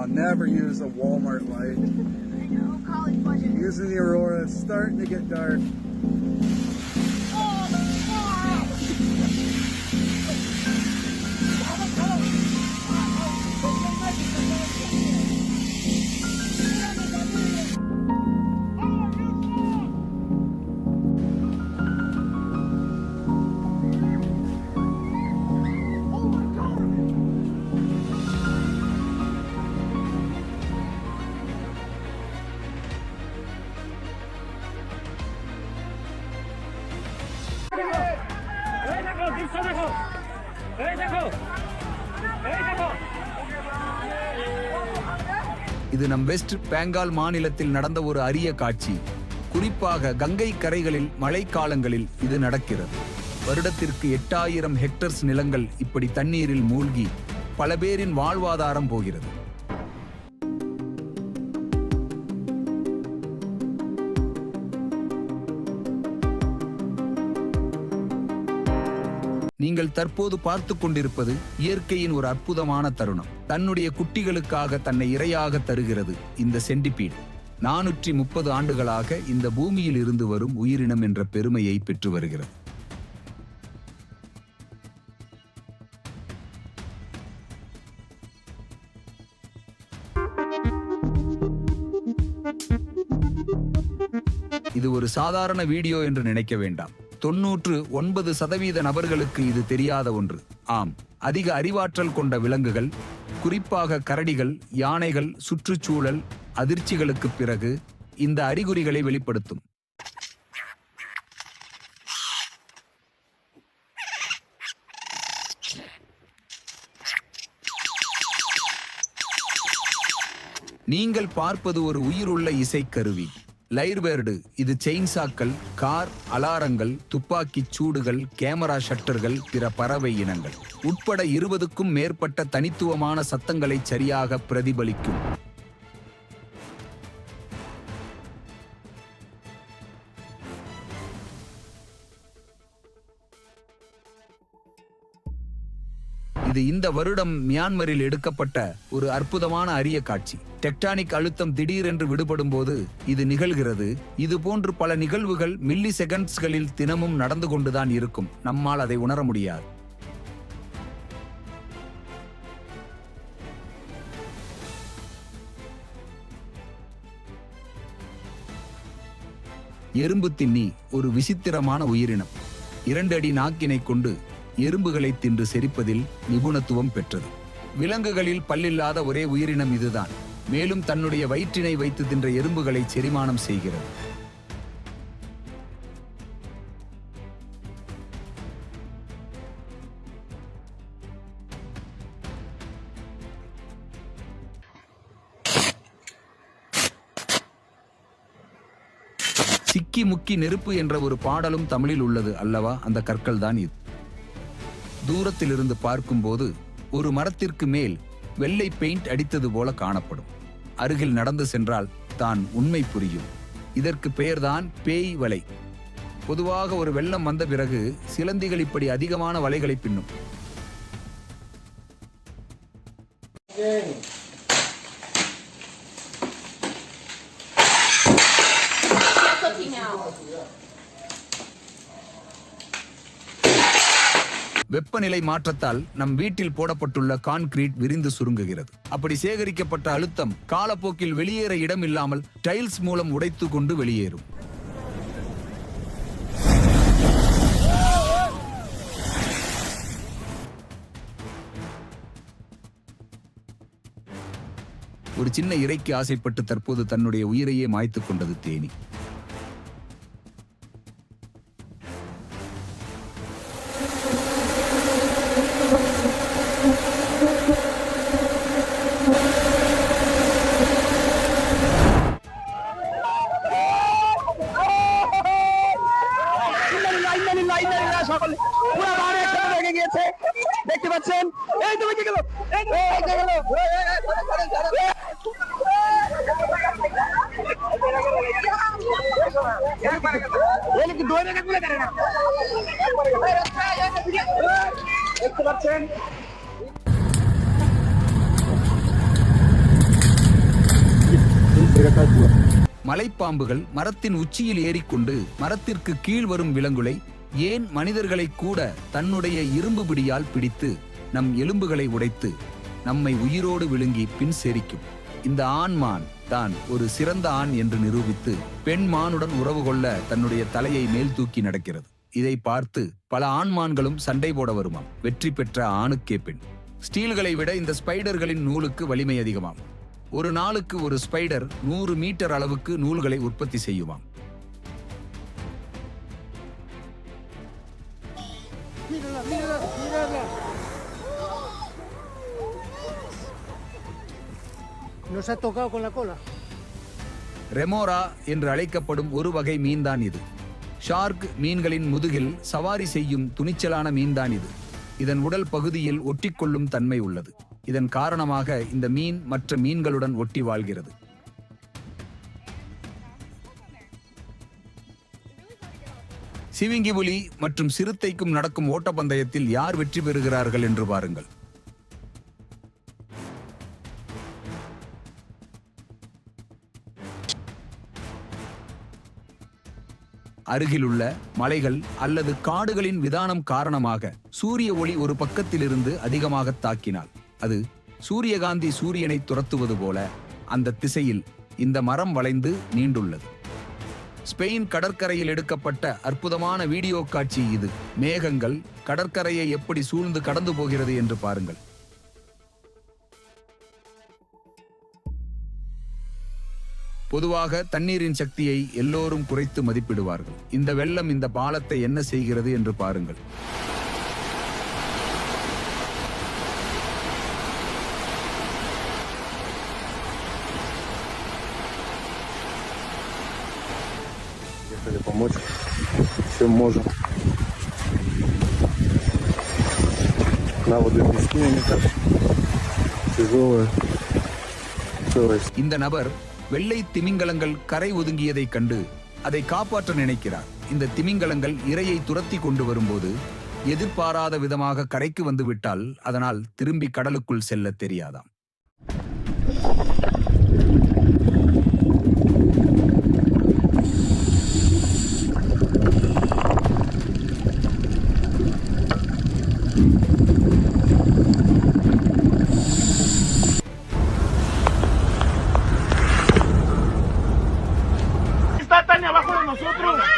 No, never use a Walmart light. I know, college budget. Using the Aurora, it's starting to get dark. দেখো দৃশ্য দেখো এই দেখো এই দেখো இது நம் வெஸ்ட் பெங்கால் மாநிலத்தில் நடந்த ஒரு அரிய காட்சி குறிப்பாக கங்கை கரைகளில் மழைக்காலங்களில் இது நடக்கிறது வருடத்திற்கு எட்டாயிரம் ஹெக்டர்ஸ் நிலங்கள் இப்படி தண்ணீரில் மூழ்கி பல பேரின் வாழ்வாதாரம் போகிறது நீங்கள் தற்போது பார்த்து கொண்டிருப்பது இயற்கையின் ஒரு அற்புதமான தருணம். தன்னுடைய குட்டிகளுக்காக தன்னை இரையாக தருகிறது இந்த சென்டிபீட் நானூற்றி முப்பது ஆண்டுகளாக இந்த பூமியில் இருந்து வரும் உயிரினம் என்ற பெருமையை பெற்று வருகிறது. இது ஒரு சாதாரண வீடியோ என்று நினைக்க வேண்டாம். தொன்னூற்று ஒன்பது சதவீத நபர்களுக்கு இது தெரியாத ஒன்று. ஆம் அதிக அறிவாற்றல் கொண்ட விலங்குகள் குறிப்பாக கரடிகள் யானைகள் சுற்றுச்சூழல் அதிர்ச்சிகளுக்குப் பிறகு இந்த அறிகுறிகளை வெளிப்படுத்தும். நீங்கள் பார்ப்பது ஒரு உயிருள்ள இசைக்கருவி. லைர்பேர்டு இது செயின்சாக்கள் கார் அலாரங்கள் துப்பாக்கிச் சூடுகள் கேமரா ஷட்டர்கள் பிற பறவை இனங்கள். உட்பட இருபதுக்கும் மேற்பட்ட தனித்துவமான சத்தங்களை சரியாக பிரதிபலிக்கும். இது இந்த வருடம் மியான்மரில் எடுக்கப்பட்ட ஒரு அற்புதமான அரிய காட்சி. டெக்டானிக் அழுத்தம் திடீரென்று விடுபடும் போது இது நிகழ்கிறது. இது போன்று பல நிகழ்வுகள் மில்லி செகண்ட்ஸ்களில் தினமும் நடந்து கொண்டுதான் இருக்கும். நம்மால் அதை உணர முடியாது. எறும்பு தின்னி ஒரு விசித்திரமான உயிரினம். இரண்டு அடி நாக்கினை கொண்டு எறும்புகளை தின்று செரிப்பதில் நிபுணத்துவம் பெற்றது. விலங்குகளில் பல்லில்லாத ஒரே உயிரினம் இதுதான். மேலும் தன்னுடைய வயிற்றினை வைத்து தின்ற எறும்புகளை செரிமானம் செய்கிறது. சிக்கி முக்கி நெருப்பு என்ற ஒரு பாடலும் தமிழில் உள்ளது அல்லவா? அந்த கற்கள் தான் இது. தூரத்திலிருந்து பார்க்கும்போது ஒரு மரத்திற்கு மேல் வெள்ளை பெயிண்ட் அடித்தது போல காணப்படும். அருகில் நடந்து சென்றால் தான் உண்மை புரியும். இதற்கு பெயர்தான் பேய் வலை. பொதுவாக ஒரு வெள்ளம் வந்த பிறகு சிலந்திகள் இப்படி அதிகமான வலைகளை பின்னும். Cooking now. வெப்பநிலை மாற்றத்தால் நம் வீட்டில் போடப்பட்டுள்ள கான்கிரீட் விரிந்து சுருங்குகிறது. அப்படி சேகரிக்கப்பட்ட அழுத்தம் காலப்போக்கில் வெளியேற இடம் இல்லாமல் டைல்ஸ் மூலம் உடைத்து கொண்டு வெளியேறும். ஒரு சின்ன இறைக்கு ஆசைப்பட்டு தற்போது தன்னுடைய உயிரையே மாய்த்து கொண்டது தேனி. সকলে পুরো বাড়ি দেখতে পাচ্ছেন এই দেখতে পাচ্ছেন? மலைப்பாம்புகள் மரத்தின் உச்சியில் ஏறிக்கொண்டு மரத்திற்கு கீழ் வரும் விலங்குகளை ஏன் மனிதர்களை கூட தன்னுடைய இரும்பு பிடியால் பிடித்து நம் எலும்புகளை உடைத்து நம்மை உயிரோடு விழுங்கி பின் செரிக்கும்? இந்த ஆண்மான் தான் ஒரு சிறந்த ஆண் என்று நிரூபித்து பெண் மானுடன் உறவு கொள்ள தன்னுடைய தலையை மேல் தூக்கி நடக்கிறது. இதை பார்த்து பல ஆண்மான்களும் சண்டை போட வருமாம். வெற்றி பெற்ற ஆணுக்கே பெண். ஸ்டீல்களை விட இந்த ஸ்பைடர்களின் நூலுக்கு வலிமை அதிகமாம். ஒரு நாளுக்கு ஒரு ஸ்பைடர் நூறு மீட்டர் அளவுக்கு நூல்களை உற்பத்தி cola. ரெமோரா என்று அழைக்கப்படும் ஒரு வகை மீன்தான் இது. ஷார்க் மீன்களின் முதுகில் சவாரி செய்யும் துணிச்சலான மீன்தான் இது. இதன் உடல் பகுதியில் ஒட்டிக்கொள்ளும் தன்மை உள்ளது. இதன் காரணமாக இந்த மீன் மற்ற மீன்களுடன் ஒட்டி வாழ்கிறது. சிவிங்கி புலி மற்றும் சிறுத்தைக்கும் நடக்கும் ஓட்டப்பந்தயத்தில் யார் வெற்றி பெறுகிறார்கள் என்று பாருங்கள். அருகிலுள்ள மலைகள் அல்லது காடுகளின் விதானம் காரணமாக சூரிய ஒளி ஒரு பக்கத்திலிருந்து அதிகமாக தாக்கினால். அது சூரியகாந்தி சூரியனை துரத்துவது போல அந்த திசையில் இந்த மரம் வளைந்து நீண்டுள்ளது. ஸ்பெயின் கடற்கரையில் எடுக்கப்பட்ட அற்புதமான வீடியோ காட்சி இது. மேகங்கள் கடற்கரையை எப்படி சூழ்ந்து கடந்து போகிறது என்று பாருங்கள். பொதுவாக தண்ணீரின் சக்தியை எல்லோரும் குறைத்து மதிப்பிடுவார்கள். இந்த வெள்ளம் இந்த பாலத்தை என்ன செய்கிறது என்று பாருங்கள். Ехали помочь. Чем можем. На воды не скинем так. Тяжелая. Целая இந்த நபர் வெள்ளை திமிங்கலங்கள் கரை ஒதுங்கியதைக் கண்டு அதை காப்பாற்ற நினைக்கிறார் இந்த திமிங்கலங்கள் இரையை துரத்தி கொண்டு வரும்போது எதிர்பாராத விதமாக கரைக்கு வந்து விட்டால் அதனால் திரும்பி கடலுக்குள் செல்ல தெரியாதாம் nosotros.